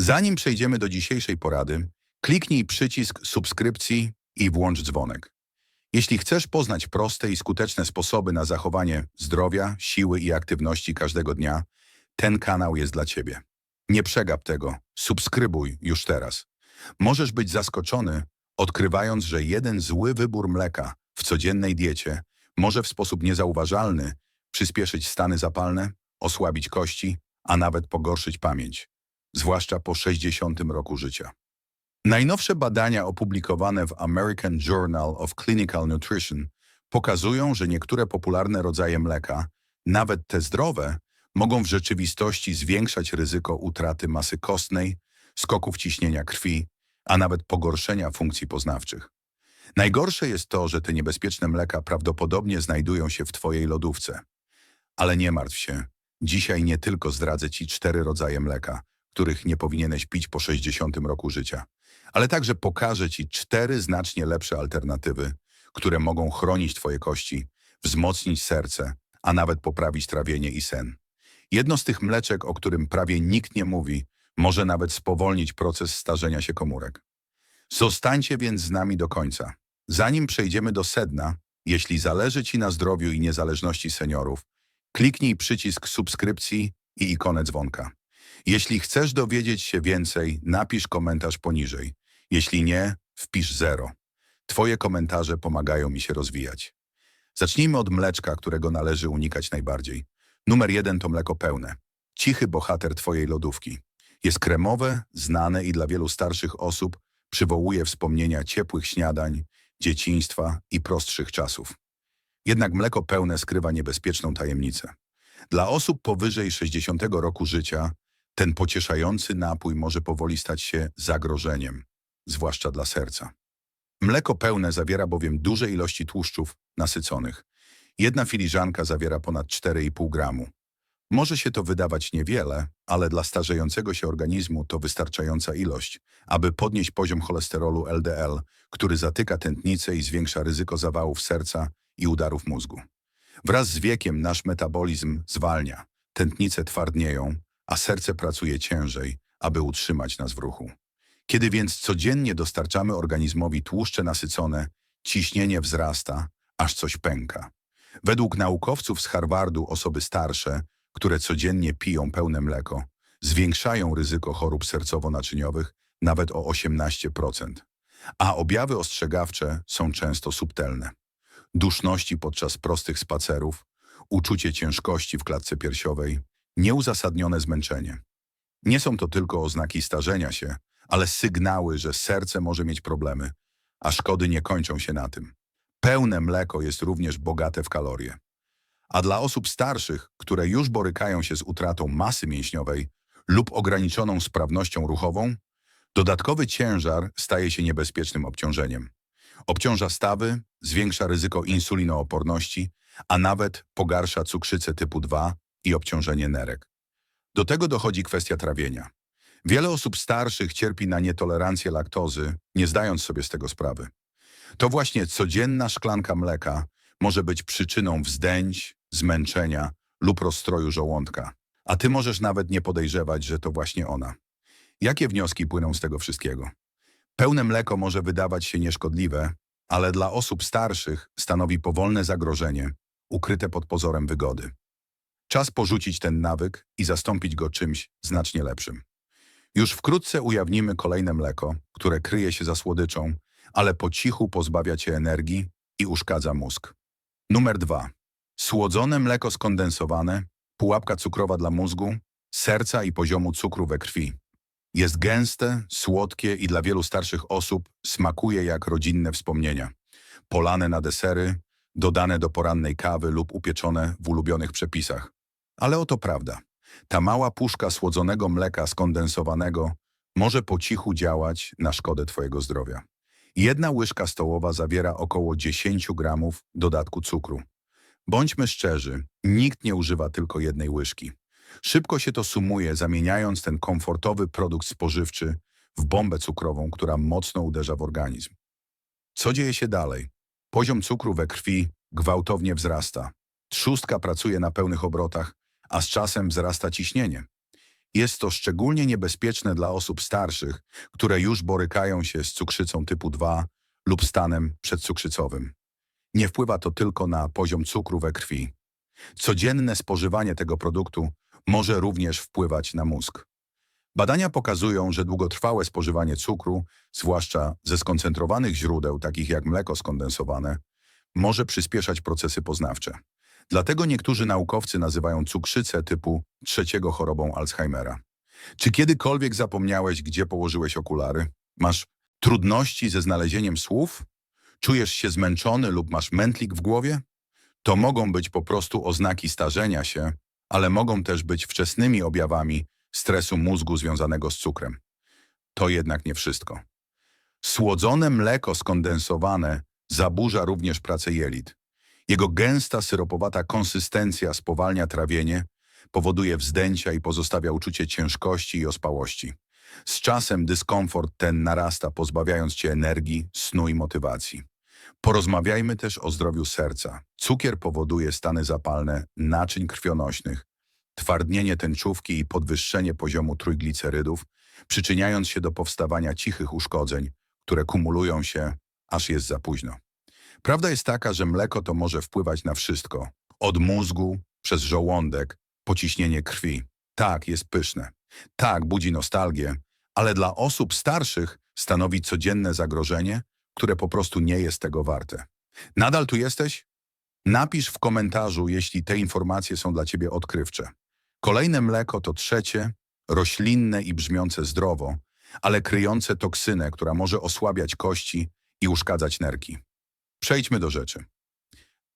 Zanim przejdziemy do dzisiejszej porady, kliknij przycisk subskrypcji i włącz dzwonek. Jeśli chcesz poznać proste i skuteczne sposoby na zachowanie zdrowia, siły i aktywności każdego dnia, ten kanał jest dla Ciebie. Nie przegap tego, subskrybuj już teraz. Możesz być zaskoczony, odkrywając, że jeden zły wybór mleka w codziennej diecie może w sposób niezauważalny przyspieszyć stany zapalne, osłabić kości, a nawet pogorszyć pamięć, zwłaszcza po 60 roku życia. Najnowsze badania opublikowane w American Journal of Clinical Nutrition pokazują, że niektóre popularne rodzaje mleka, nawet te zdrowe, mogą w rzeczywistości zwiększać ryzyko utraty masy kostnej, skoków ciśnienia krwi, a nawet pogorszenia funkcji poznawczych. Najgorsze jest to, że te niebezpieczne mleka prawdopodobnie znajdują się w Twojej lodówce. Ale nie martw się. Dzisiaj nie tylko zdradzę Ci cztery rodzaje mleka, których nie powinieneś pić po 60 roku życia, ale także pokażę Ci cztery znacznie lepsze alternatywy, które mogą chronić Twoje kości, wzmocnić serce, a nawet poprawić trawienie i sen. Jedno z tych mleczek, o którym prawie nikt nie mówi, może nawet spowolnić proces starzenia się komórek. Zostańcie więc z nami do końca. Zanim przejdziemy do sedna, jeśli zależy Ci na zdrowiu i niezależności seniorów, kliknij przycisk subskrypcji i ikonę dzwonka. Jeśli chcesz dowiedzieć się więcej, napisz komentarz poniżej. Jeśli nie, wpisz zero. Twoje komentarze pomagają mi się rozwijać. Zacznijmy od mleczka, którego należy unikać najbardziej. Numer jeden to mleko pełne. Cichy bohater Twojej lodówki. Jest kremowe, znane i dla wielu starszych osób przywołuje wspomnienia ciepłych śniadań, dzieciństwa i prostszych czasów. Jednak mleko pełne skrywa niebezpieczną tajemnicę. Dla osób powyżej 60 roku życia ten pocieszający napój może powoli stać się zagrożeniem, zwłaszcza dla serca. Mleko pełne zawiera bowiem duże ilości tłuszczów nasyconych. Jedna filiżanka zawiera ponad 4,5 gramu. Może się to wydawać niewiele, ale dla starzejącego się organizmu to wystarczająca ilość, aby podnieść poziom cholesterolu LDL, który zatyka tętnicę i zwiększa ryzyko zawałów serca i udarów mózgu. Wraz z wiekiem nasz metabolizm zwalnia, tętnice twardnieją, a serce pracuje ciężej, aby utrzymać nas w ruchu. Kiedy więc codziennie dostarczamy organizmowi tłuszcze nasycone, ciśnienie wzrasta, aż coś pęka. Według naukowców z Harvardu osoby starsze, które codziennie piją pełne mleko, zwiększają ryzyko chorób sercowo-naczyniowych nawet o 18%. A objawy ostrzegawcze są często subtelne. Duszności podczas prostych spacerów, uczucie ciężkości w klatce piersiowej, nieuzasadnione zmęczenie. Nie są to tylko oznaki starzenia się, ale sygnały, że serce może mieć problemy, a szkody nie kończą się na tym. Pełne mleko jest również bogate w kalorie. A dla osób starszych, które już borykają się z utratą masy mięśniowej lub ograniczoną sprawnością ruchową, dodatkowy ciężar staje się niebezpiecznym obciążeniem. Obciąża stawy, zwiększa ryzyko insulinooporności, a nawet pogarsza cukrzycę typu 2 i obciążenie nerek. Do tego dochodzi kwestia trawienia. Wiele osób starszych cierpi na nietolerancję laktozy, nie zdając sobie z tego sprawy. To właśnie codzienna szklanka mleka może być przyczyną wzdęć, zmęczenia lub rozstroju żołądka, a ty możesz nawet nie podejrzewać, że to właśnie ona. Jakie wnioski płyną z tego wszystkiego? Pełne mleko może wydawać się nieszkodliwe, ale dla osób starszych stanowi powolne zagrożenie, ukryte pod pozorem wygody. Czas porzucić ten nawyk i zastąpić go czymś znacznie lepszym. Już wkrótce ujawnimy kolejne mleko, które kryje się za słodyczą, ale po cichu pozbawia cię energii i uszkadza mózg. Numer dwa. Słodzone mleko skondensowane, pułapka cukrowa dla mózgu, serca i poziomu cukru we krwi. Jest gęste, słodkie i dla wielu starszych osób smakuje jak rodzinne wspomnienia. Polane na desery, dodane do porannej kawy lub upieczone w ulubionych przepisach. Ale oto prawda. Ta mała puszka słodzonego mleka skondensowanego może po cichu działać na szkodę Twojego zdrowia. Jedna łyżka stołowa zawiera około 10 gramów dodatku cukru. Bądźmy szczerzy, nikt nie używa tylko jednej łyżki. Szybko się to sumuje, zamieniając ten komfortowy produkt spożywczy w bombę cukrową, która mocno uderza w organizm. Co dzieje się dalej? Poziom cukru we krwi gwałtownie wzrasta. Trzustka pracuje na pełnych obrotach, a z czasem wzrasta ciśnienie. Jest to szczególnie niebezpieczne dla osób starszych, które już borykają się z cukrzycą typu 2 lub stanem przedcukrzycowym. Nie wpływa to tylko na poziom cukru we krwi. Codzienne spożywanie tego produktu może również wpływać na mózg. Badania pokazują, że długotrwałe spożywanie cukru, zwłaszcza ze skoncentrowanych źródeł, takich jak mleko skondensowane, może przyspieszać procesy poznawcze. Dlatego niektórzy naukowcy nazywają cukrzycę typu trzeciego chorobą Alzheimera. Czy kiedykolwiek zapomniałeś, gdzie położyłeś okulary? Masz trudności ze znalezieniem słów? Czujesz się zmęczony lub masz mętlik w głowie? To mogą być po prostu oznaki starzenia się, ale mogą też być wczesnymi objawami stresu mózgu związanego z cukrem. To jednak nie wszystko. Słodzone mleko skondensowane zaburza również pracę jelit. Jego gęsta, syropowata konsystencja spowalnia trawienie, powoduje wzdęcia i pozostawia uczucie ciężkości i ospałości. Z czasem dyskomfort ten narasta, pozbawiając cię energii, snu i motywacji. Porozmawiajmy też o zdrowiu serca. Cukier powoduje stany zapalne naczyń krwionośnych, twardnienie tęczówki i podwyższenie poziomu trójglicerydów, przyczyniając się do powstawania cichych uszkodzeń, które kumulują się, aż jest za późno. Prawda jest taka, że mleko to może wpływać na wszystko. Od mózgu, przez żołądek, po ciśnienie krwi. Tak, jest pyszne. Tak, budzi nostalgię, ale dla osób starszych stanowi codzienne zagrożenie, które po prostu nie jest tego warte. Nadal tu jesteś? Napisz w komentarzu, jeśli te informacje są dla Ciebie odkrywcze. Kolejne mleko to trzecie, roślinne i brzmiące zdrowo, ale kryjące toksynę, która może osłabiać kości i uszkadzać nerki. Przejdźmy do rzeczy.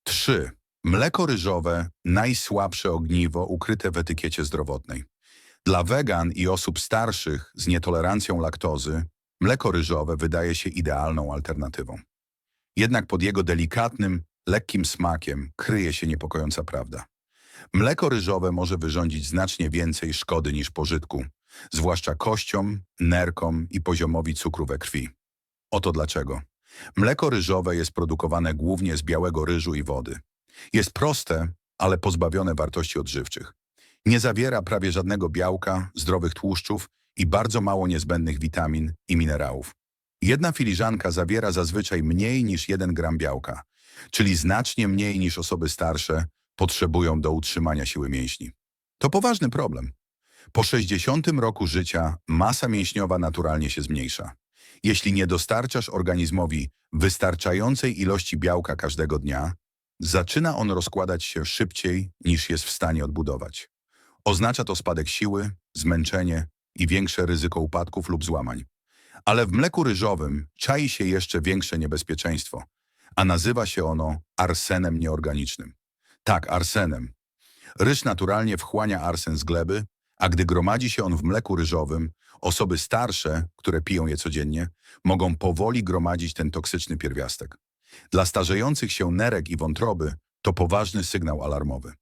3. Mleko ryżowe, najsłabsze ogniwo ukryte w etykiecie zdrowotnej. Dla wegan i osób starszych z nietolerancją laktozy, mleko ryżowe wydaje się idealną alternatywą. Jednak pod jego delikatnym, lekkim smakiem kryje się niepokojąca prawda. Mleko ryżowe może wyrządzić znacznie więcej szkody niż pożytku, zwłaszcza kościom, nerkom i poziomowi cukru we krwi. Oto dlaczego. Mleko ryżowe jest produkowane głównie z białego ryżu i wody. Jest proste, ale pozbawione wartości odżywczych. Nie zawiera prawie żadnego białka, zdrowych tłuszczów i bardzo mało niezbędnych witamin i minerałów. Jedna filiżanka zawiera zazwyczaj mniej niż 1 gram białka, czyli znacznie mniej niż osoby starsze potrzebują do utrzymania siły mięśni. To poważny problem. Po 60 roku życia masa mięśniowa naturalnie się zmniejsza. Jeśli nie dostarczasz organizmowi wystarczającej ilości białka każdego dnia, zaczyna on rozkładać się szybciej niż jest w stanie odbudować. Oznacza to spadek siły, zmęczenie i większe ryzyko upadków lub złamań. Ale w mleku ryżowym czai się jeszcze większe niebezpieczeństwo, a nazywa się ono arsenem nieorganicznym. Tak, arsenem. Ryż naturalnie wchłania arsen z gleby, a gdy gromadzi się on w mleku ryżowym, osoby starsze, które piją je codziennie, mogą powoli gromadzić ten toksyczny pierwiastek. Dla starzejących się nerek i wątroby to poważny sygnał alarmowy.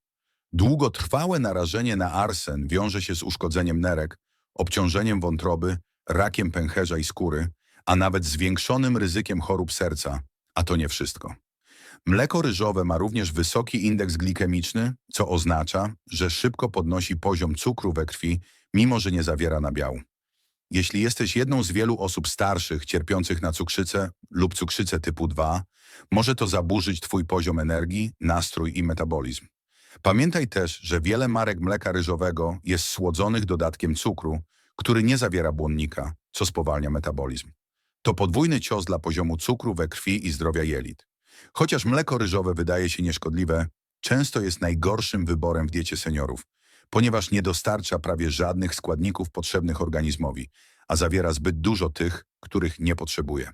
Długotrwałe narażenie na arsen wiąże się z uszkodzeniem nerek, obciążeniem wątroby, rakiem pęcherza i skóry, a nawet zwiększonym ryzykiem chorób serca, a to nie wszystko. Mleko ryżowe ma również wysoki indeks glikemiczny, co oznacza, że szybko podnosi poziom cukru we krwi, mimo że nie zawiera nabiału. Jeśli jesteś jedną z wielu osób starszych cierpiących na cukrzycę lub cukrzycę typu 2, może to zaburzyć Twój poziom energii, nastrój i metabolizm. Pamiętaj też, że wiele marek mleka ryżowego jest słodzonych dodatkiem cukru, który nie zawiera błonnika, co spowalnia metabolizm. To podwójny cios dla poziomu cukru we krwi i zdrowia jelit. Chociaż mleko ryżowe wydaje się nieszkodliwe, często jest najgorszym wyborem w diecie seniorów, ponieważ nie dostarcza prawie żadnych składników potrzebnych organizmowi, a zawiera zbyt dużo tych, których nie potrzebuje.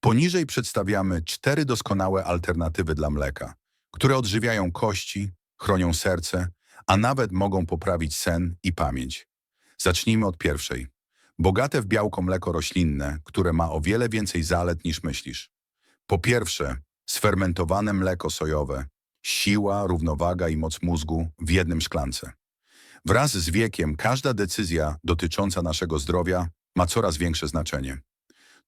Poniżej przedstawiamy cztery doskonałe alternatywy dla mleka, które odżywiają kości, chronią serce, a nawet mogą poprawić sen i pamięć. Zacznijmy od pierwszej. Bogate w białko mleko roślinne, które ma o wiele więcej zalet niż myślisz. Po pierwsze, sfermentowane mleko sojowe, siła, równowaga i moc mózgu w jednym szklance. Wraz z wiekiem każda decyzja dotycząca naszego zdrowia ma coraz większe znaczenie.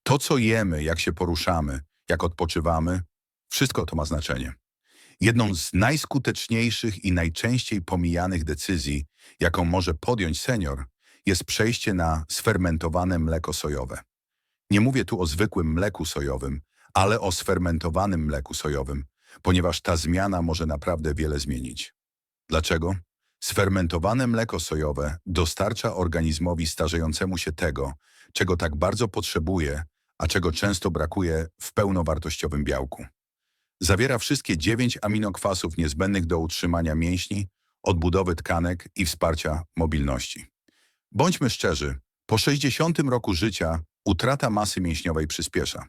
To, co jemy, jak się poruszamy, jak odpoczywamy, wszystko to ma znaczenie. Jedną z najskuteczniejszych i najczęściej pomijanych decyzji, jaką może podjąć senior, jest przejście na sfermentowane mleko sojowe. Nie mówię tu o zwykłym mleku sojowym, ale o sfermentowanym mleku sojowym, ponieważ ta zmiana może naprawdę wiele zmienić. Dlaczego? Sfermentowane mleko sojowe dostarcza organizmowi starzejącemu się tego, czego tak bardzo potrzebuje, a czego często brakuje w pełnowartościowym białku. Zawiera wszystkie dziewięć aminokwasów niezbędnych do utrzymania mięśni, odbudowy tkanek i wsparcia mobilności. Bądźmy szczerzy, po 60 roku życia utrata masy mięśniowej przyspiesza.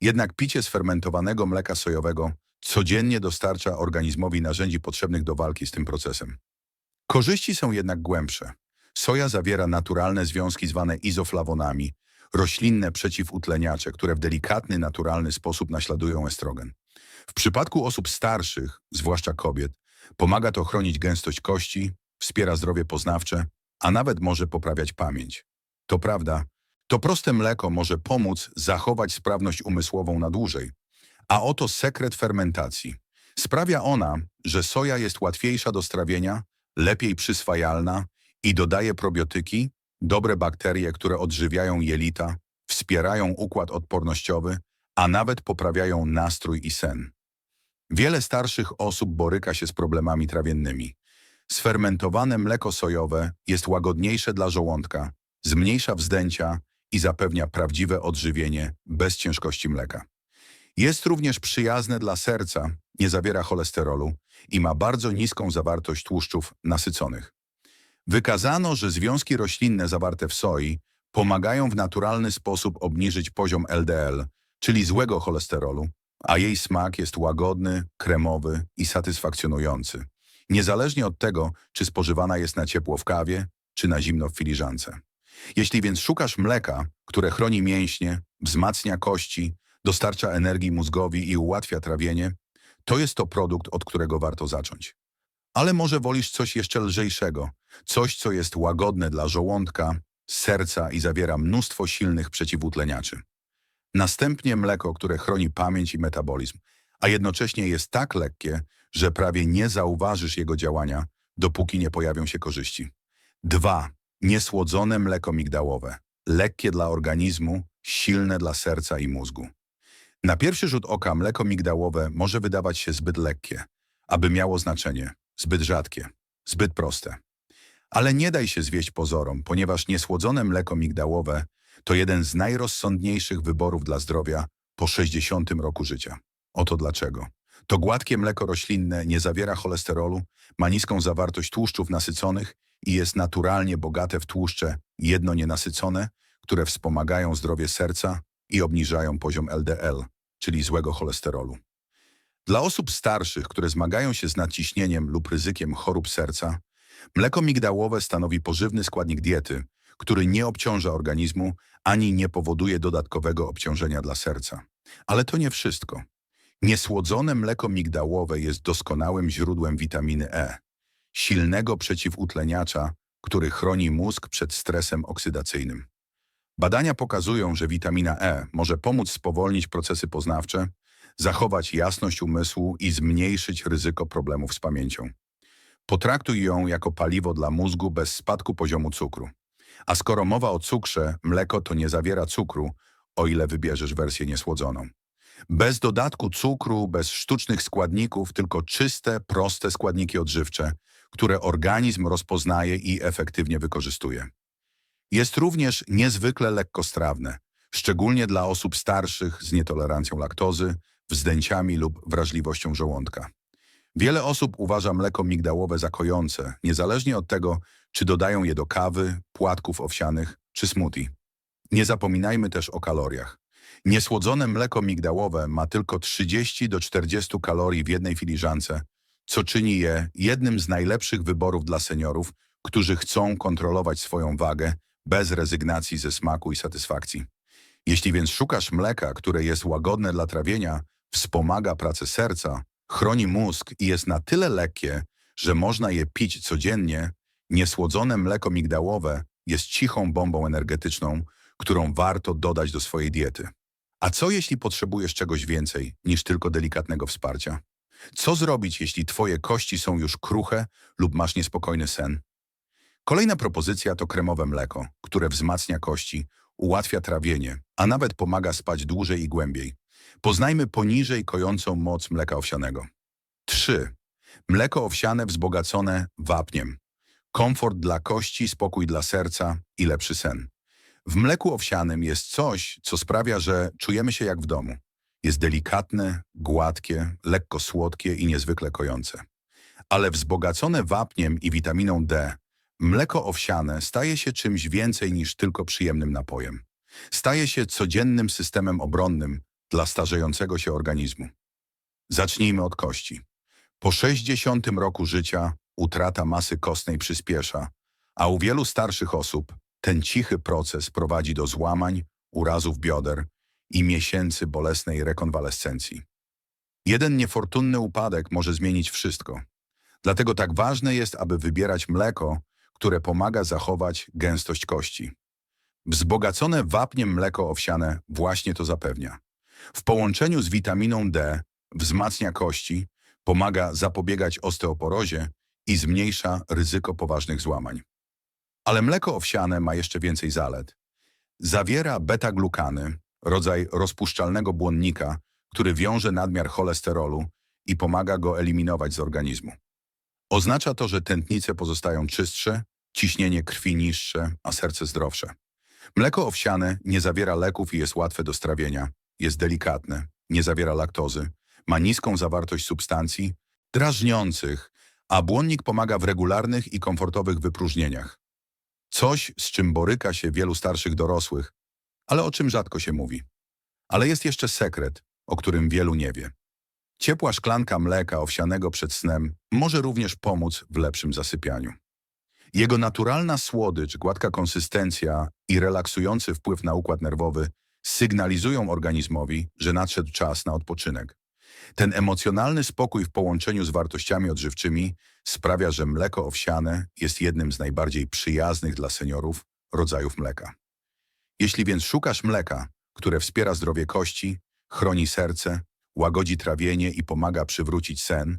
Jednak picie sfermentowanego mleka sojowego codziennie dostarcza organizmowi narzędzi potrzebnych do walki z tym procesem. Korzyści są jednak głębsze. Soja zawiera naturalne związki zwane izoflawonami, roślinne przeciwutleniacze, które w delikatny, naturalny sposób naśladują estrogen. W przypadku osób starszych, zwłaszcza kobiet, pomaga to chronić gęstość kości, wspiera zdrowie poznawcze, a nawet może poprawiać pamięć. To prawda, to proste mleko może pomóc zachować sprawność umysłową na dłużej. A oto sekret fermentacji. Sprawia ona, że soja jest łatwiejsza do strawienia, lepiej przyswajalna i dodaje probiotyki, dobre bakterie, które odżywiają jelita, wspierają układ odpornościowy, a nawet poprawiają nastrój i sen. Wiele starszych osób boryka się z problemami trawiennymi. Sfermentowane mleko sojowe jest łagodniejsze dla żołądka, zmniejsza wzdęcia i zapewnia prawdziwe odżywienie bez ciężkości mleka. Jest również przyjazne dla serca, nie zawiera cholesterolu i ma bardzo niską zawartość tłuszczów nasyconych. Wykazano, że związki roślinne zawarte w soi pomagają w naturalny sposób obniżyć poziom LDL, czyli złego cholesterolu, a jej smak jest łagodny, kremowy i satysfakcjonujący, niezależnie od tego, czy spożywana jest na ciepło w kawie, czy na zimno w filiżance. Jeśli więc szukasz mleka, które chroni mięśnie, wzmacnia kości, dostarcza energii mózgowi i ułatwia trawienie, to jest to produkt, od którego warto zacząć. Ale może wolisz coś jeszcze lżejszego, coś, co jest łagodne dla żołądka, serca i zawiera mnóstwo silnych przeciwutleniaczy. Następnie mleko, które chroni pamięć i metabolizm, a jednocześnie jest tak lekkie, że prawie nie zauważysz jego działania, dopóki nie pojawią się korzyści. 2. Niesłodzone mleko migdałowe. Lekkie dla organizmu, silne dla serca i mózgu. Na pierwszy rzut oka mleko migdałowe może wydawać się zbyt lekkie, aby miało znaczenie, zbyt rzadkie, zbyt proste. Ale nie daj się zwieść pozorom, ponieważ niesłodzone mleko migdałowe to jeden z najrozsądniejszych wyborów dla zdrowia po 60 roku życia. Oto dlaczego. To gładkie mleko roślinne nie zawiera cholesterolu, ma niską zawartość tłuszczów nasyconych i jest naturalnie bogate w tłuszcze jedno nienasycone, które wspomagają zdrowie serca i obniżają poziom LDL, czyli złego cholesterolu. Dla osób starszych, które zmagają się z nadciśnieniem lub ryzykiem chorób serca, mleko migdałowe stanowi pożywny składnik diety, który nie obciąża organizmu ani nie powoduje dodatkowego obciążenia dla serca. Ale to nie wszystko. Niesłodzone mleko migdałowe jest doskonałym źródłem witaminy E, silnego przeciwutleniacza, który chroni mózg przed stresem oksydacyjnym. Badania pokazują, że witamina E może pomóc spowolnić procesy poznawcze, zachować jasność umysłu i zmniejszyć ryzyko problemów z pamięcią. Potraktuj ją jako paliwo dla mózgu bez spadku poziomu cukru. A skoro mowa o cukrze, mleko to nie zawiera cukru, o ile wybierzesz wersję niesłodzoną. Bez dodatku cukru, bez sztucznych składników, tylko czyste, proste składniki odżywcze, które organizm rozpoznaje i efektywnie wykorzystuje. Jest również niezwykle lekkostrawne, szczególnie dla osób starszych z nietolerancją laktozy, wzdęciami lub wrażliwością żołądka. Wiele osób uważa mleko migdałowe za kojące, niezależnie od tego, czy dodają je do kawy, płatków owsianych czy smoothie. Nie zapominajmy też o kaloriach. Niesłodzone mleko migdałowe ma tylko 30 do 40 kalorii w jednej filiżance, co czyni je jednym z najlepszych wyborów dla seniorów, którzy chcą kontrolować swoją wagę bez rezygnacji ze smaku i satysfakcji. Jeśli więc szukasz mleka, które jest łagodne dla trawienia, wspomaga pracę serca, chroni mózg i jest na tyle lekkie, że można je pić codziennie, niesłodzone mleko migdałowe jest cichą bombą energetyczną, którą warto dodać do swojej diety. A co jeśli potrzebujesz czegoś więcej niż tylko delikatnego wsparcia? Co zrobić, jeśli twoje kości są już kruche lub masz niespokojny sen? Kolejna propozycja to kremowe mleko, które wzmacnia kości, ułatwia trawienie, a nawet pomaga spać dłużej i głębiej. Poznajmy poniżej kojącą moc mleka owsianego. 3. Mleko owsiane wzbogacone wapniem. Komfort dla kości, spokój dla serca i lepszy sen. W mleku owsianym jest coś, co sprawia, że czujemy się jak w domu. Jest delikatne, gładkie, lekko słodkie i niezwykle kojące. Ale wzbogacone wapniem i witaminą D, mleko owsiane staje się czymś więcej niż tylko przyjemnym napojem. Staje się codziennym systemem obronnym dla starzejącego się organizmu. Zacznijmy od kości. Po 60 roku życia utrata masy kostnej przyspiesza, a u wielu starszych osób ten cichy proces prowadzi do złamań, urazów bioder i miesięcy bolesnej rekonwalescencji. Jeden niefortunny upadek może zmienić wszystko. Dlatego tak ważne jest, aby wybierać mleko, które pomaga zachować gęstość kości. Wzbogacone wapniem mleko owsiane właśnie to zapewnia. W połączeniu z witaminą D wzmacnia kości, pomaga zapobiegać osteoporozie i zmniejsza ryzyko poważnych złamań. Ale mleko owsiane ma jeszcze więcej zalet. Zawiera beta-glukany, rodzaj rozpuszczalnego błonnika, który wiąże nadmiar cholesterolu i pomaga go eliminować z organizmu. Oznacza to, że tętnice pozostają czystsze, ciśnienie krwi niższe, a serce zdrowsze. Mleko owsiane nie zawiera leków i jest łatwe do strawienia, jest delikatne, nie zawiera laktozy, ma niską zawartość substancji drażniących, a błonnik pomaga w regularnych i komfortowych wypróżnieniach. Coś, z czym boryka się wielu starszych dorosłych, ale o czym rzadko się mówi. Ale jest jeszcze sekret, o którym wielu nie wie. Ciepła szklanka mleka owsianego przed snem może również pomóc w lepszym zasypianiu. Jego naturalna słodycz, gładka konsystencja i relaksujący wpływ na układ nerwowy sygnalizują organizmowi, że nadszedł czas na odpoczynek. Ten emocjonalny spokój w połączeniu z wartościami odżywczymi sprawia, że mleko owsiane jest jednym z najbardziej przyjaznych dla seniorów rodzajów mleka. Jeśli więc szukasz mleka, które wspiera zdrowie kości, chroni serce, łagodzi trawienie i pomaga przywrócić sen,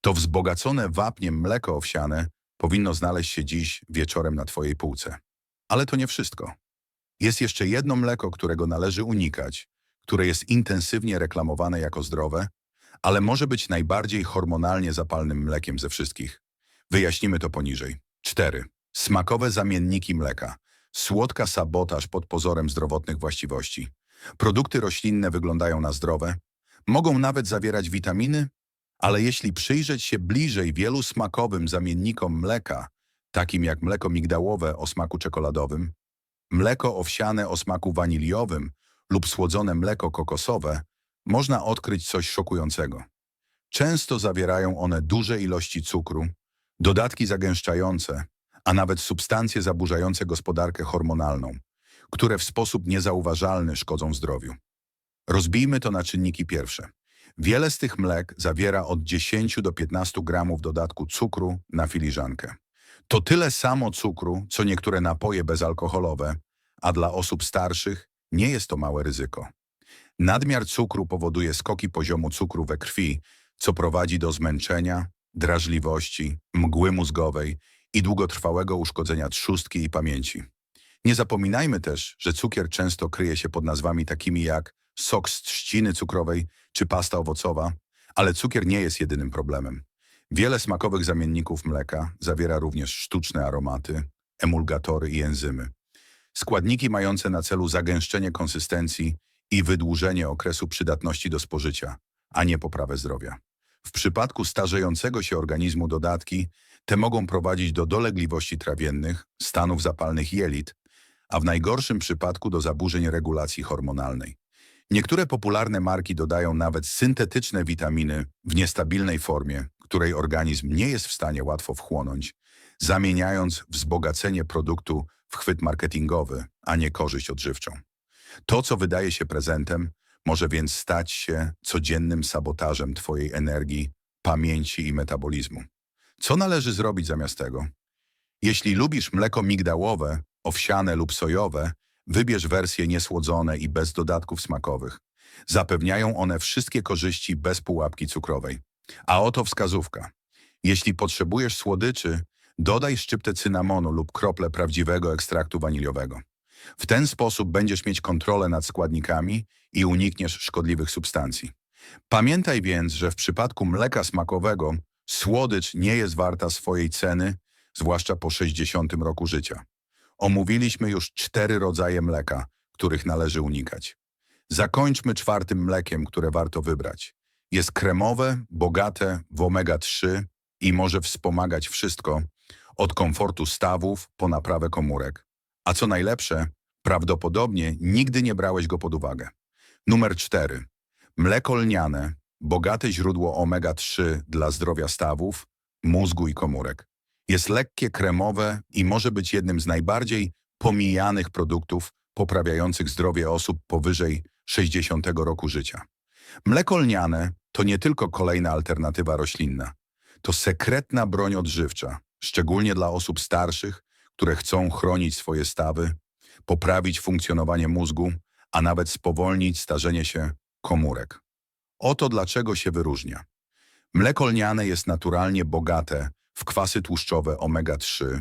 to wzbogacone wapniem mleko owsiane powinno znaleźć się dziś wieczorem na Twojej półce. Ale to nie wszystko. Jest jeszcze jedno mleko, którego należy unikać, które jest intensywnie reklamowane jako zdrowe, ale może być najbardziej hormonalnie zapalnym mlekiem ze wszystkich. Wyjaśnimy to poniżej. 4. Smakowe zamienniki mleka. Słodka sabotaż pod pozorem zdrowotnych właściwości. Produkty roślinne wyglądają na zdrowe, mogą nawet zawierać witaminy, ale jeśli przyjrzeć się bliżej wielu smakowym zamiennikom mleka, takim jak mleko migdałowe o smaku czekoladowym, mleko owsiane o smaku waniliowym lub słodzone mleko kokosowe, można odkryć coś szokującego. Często zawierają one duże ilości cukru, dodatki zagęszczające, a nawet substancje zaburzające gospodarkę hormonalną, które w sposób niezauważalny szkodzą zdrowiu. Rozbijmy to na czynniki pierwsze. Wiele z tych mlek zawiera od 10 do 15 gramów dodatku cukru na filiżankę. To tyle samo cukru, co niektóre napoje bezalkoholowe, a dla osób starszych nie jest to małe ryzyko. Nadmiar cukru powoduje skoki poziomu cukru we krwi, co prowadzi do zmęczenia, drażliwości, mgły mózgowej i długotrwałego uszkodzenia trzustki i pamięci. Nie zapominajmy też, że cukier często kryje się pod nazwami takimi jak sok z trzciny cukrowej czy pasta owocowa, ale cukier nie jest jedynym problemem. Wiele smakowych zamienników mleka zawiera również sztuczne aromaty, emulgatory i enzymy. Składniki mające na celu zagęszczenie konsystencji i wydłużenie okresu przydatności do spożycia, a nie poprawę zdrowia. W przypadku starzejącego się organizmu dodatki te mogą prowadzić do dolegliwości trawiennych, stanów zapalnych jelit, a w najgorszym przypadku do zaburzeń regulacji hormonalnej. Niektóre popularne marki dodają nawet syntetyczne witaminy w niestabilnej formie, której organizm nie jest w stanie łatwo wchłonąć, zamieniając wzbogacenie produktu w chwyt marketingowy, a nie korzyść odżywczą. To, co wydaje się prezentem, może więc stać się codziennym sabotażem Twojej energii, pamięci i metabolizmu. Co należy zrobić zamiast tego? Jeśli lubisz mleko migdałowe, owsiane lub sojowe, wybierz wersje niesłodzone i bez dodatków smakowych. Zapewniają one wszystkie korzyści bez pułapki cukrowej. A oto wskazówka. Jeśli potrzebujesz słodyczy, dodaj szczyptę cynamonu lub krople prawdziwego ekstraktu waniliowego. W ten sposób będziesz mieć kontrolę nad składnikami i unikniesz szkodliwych substancji. Pamiętaj więc, że w przypadku mleka smakowego słodycz nie jest warta swojej ceny, zwłaszcza po 60 roku życia. Omówiliśmy już cztery rodzaje mleka, których należy unikać. Zakończmy czwartym mlekiem, które warto wybrać. Jest kremowe, bogate w omega-3 i może wspomagać wszystko, od komfortu stawów po naprawę komórek. A co najlepsze, prawdopodobnie nigdy nie brałeś go pod uwagę. Numer 4. Mleko lniane, bogate źródło omega-3 dla zdrowia stawów, mózgu i komórek. Jest lekkie, kremowe i może być jednym z najbardziej pomijanych produktów poprawiających zdrowie osób powyżej 60 roku życia. Mleko lniane to nie tylko kolejna alternatywa roślinna. To sekretna broń odżywcza, szczególnie dla osób starszych, które chcą chronić swoje stawy, poprawić funkcjonowanie mózgu, a nawet spowolnić starzenie się komórek. Oto dlaczego się wyróżnia. Mleko lniane jest naturalnie bogate w kwasy tłuszczowe omega-3,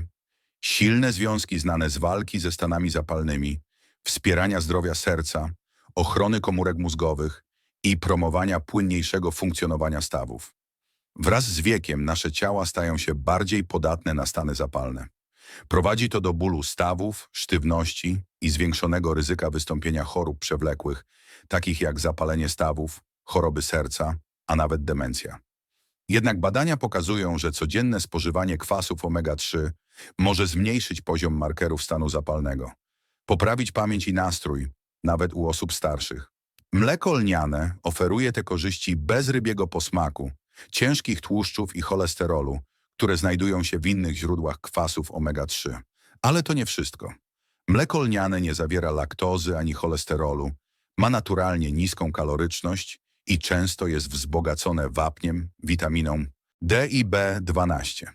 silne związki znane z walki ze stanami zapalnymi, wspierania zdrowia serca, ochrony komórek mózgowych i promowania płynniejszego funkcjonowania stawów. Wraz z wiekiem nasze ciała stają się bardziej podatne na stany zapalne. Prowadzi to do bólu stawów, sztywności i zwiększonego ryzyka wystąpienia chorób przewlekłych, takich jak zapalenie stawów, choroby serca, a nawet demencja. Jednak badania pokazują, że codzienne spożywanie kwasów omega-3 może zmniejszyć poziom markerów stanu zapalnego, poprawić pamięć i nastrój, nawet u osób starszych. Mleko lniane oferuje te korzyści bez rybiego posmaku, ciężkich tłuszczów i cholesterolu, które znajdują się w innych źródłach kwasów omega-3. Ale to nie wszystko. Mleko lniane nie zawiera laktozy ani cholesterolu, ma naturalnie niską kaloryczność i często jest wzbogacone wapniem, witaminą D i B12.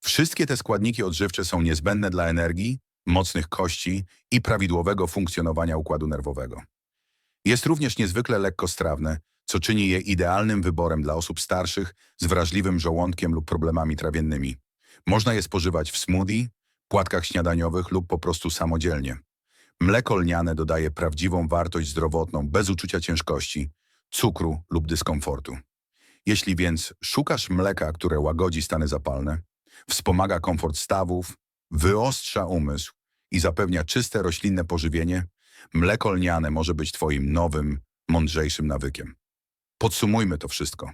Wszystkie te składniki odżywcze są niezbędne dla energii, mocnych kości i prawidłowego funkcjonowania układu nerwowego. Jest również niezwykle lekkostrawne, co czyni je idealnym wyborem dla osób starszych z wrażliwym żołądkiem lub problemami trawiennymi. Można je spożywać w smoothie, płatkach śniadaniowych lub po prostu samodzielnie. Mleko lniane dodaje prawdziwą wartość zdrowotną bez uczucia ciężkości, cukru lub dyskomfortu. Jeśli więc szukasz mleka, które łagodzi stany zapalne, wspomaga komfort stawów, wyostrza umysł i zapewnia czyste roślinne pożywienie, mleko lniane może być Twoim nowym, mądrzejszym nawykiem. Podsumujmy to wszystko.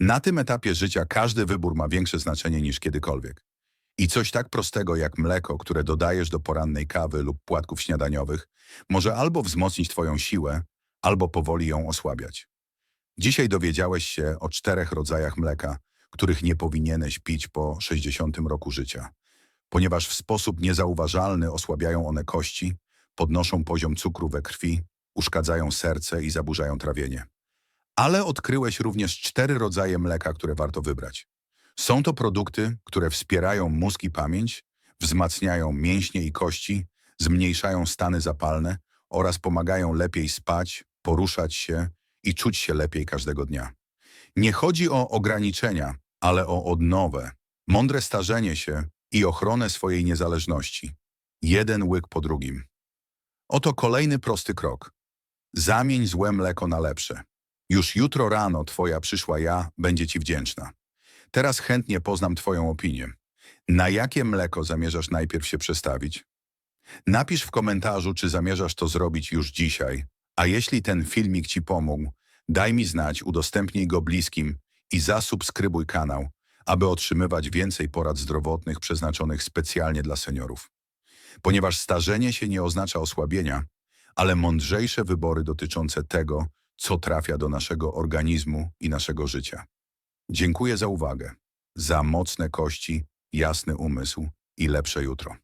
Na tym etapie życia każdy wybór ma większe znaczenie niż kiedykolwiek. I coś tak prostego jak mleko, które dodajesz do porannej kawy lub płatków śniadaniowych, może albo wzmocnić Twoją siłę, albo powoli ją osłabiać. Dzisiaj dowiedziałeś się o czterech rodzajach mleka, których nie powinieneś pić po 60 roku życia, ponieważ w sposób niezauważalny osłabiają one kości, podnoszą poziom cukru we krwi, uszkadzają serce i zaburzają trawienie. Ale odkryłeś również cztery rodzaje mleka, które warto wybrać. Są to produkty, które wspierają mózg i pamięć, wzmacniają mięśnie i kości, zmniejszają stany zapalne oraz pomagają lepiej spać, poruszać się i czuć się lepiej każdego dnia. Nie chodzi o ograniczenia, ale o odnowę, mądre starzenie się i ochronę swojej niezależności. Jeden łyk po drugim. Oto kolejny prosty krok. Zamień złe mleko na lepsze. Już jutro rano twoja przyszła ja będzie ci wdzięczna. Teraz chętnie poznam twoją opinię. Na jakie mleko zamierzasz najpierw się przestawić? Napisz w komentarzu, czy zamierzasz to zrobić już dzisiaj, a jeśli ten filmik ci pomógł, daj mi znać, udostępnij go bliskim i zasubskrybuj kanał, aby otrzymywać więcej porad zdrowotnych przeznaczonych specjalnie dla seniorów. Ponieważ starzenie się nie oznacza osłabienia, ale mądrzejsze wybory dotyczące tego, co trafia do naszego organizmu i naszego życia. Dziękuję za uwagę, za mocne kości, jasny umysł i lepsze jutro.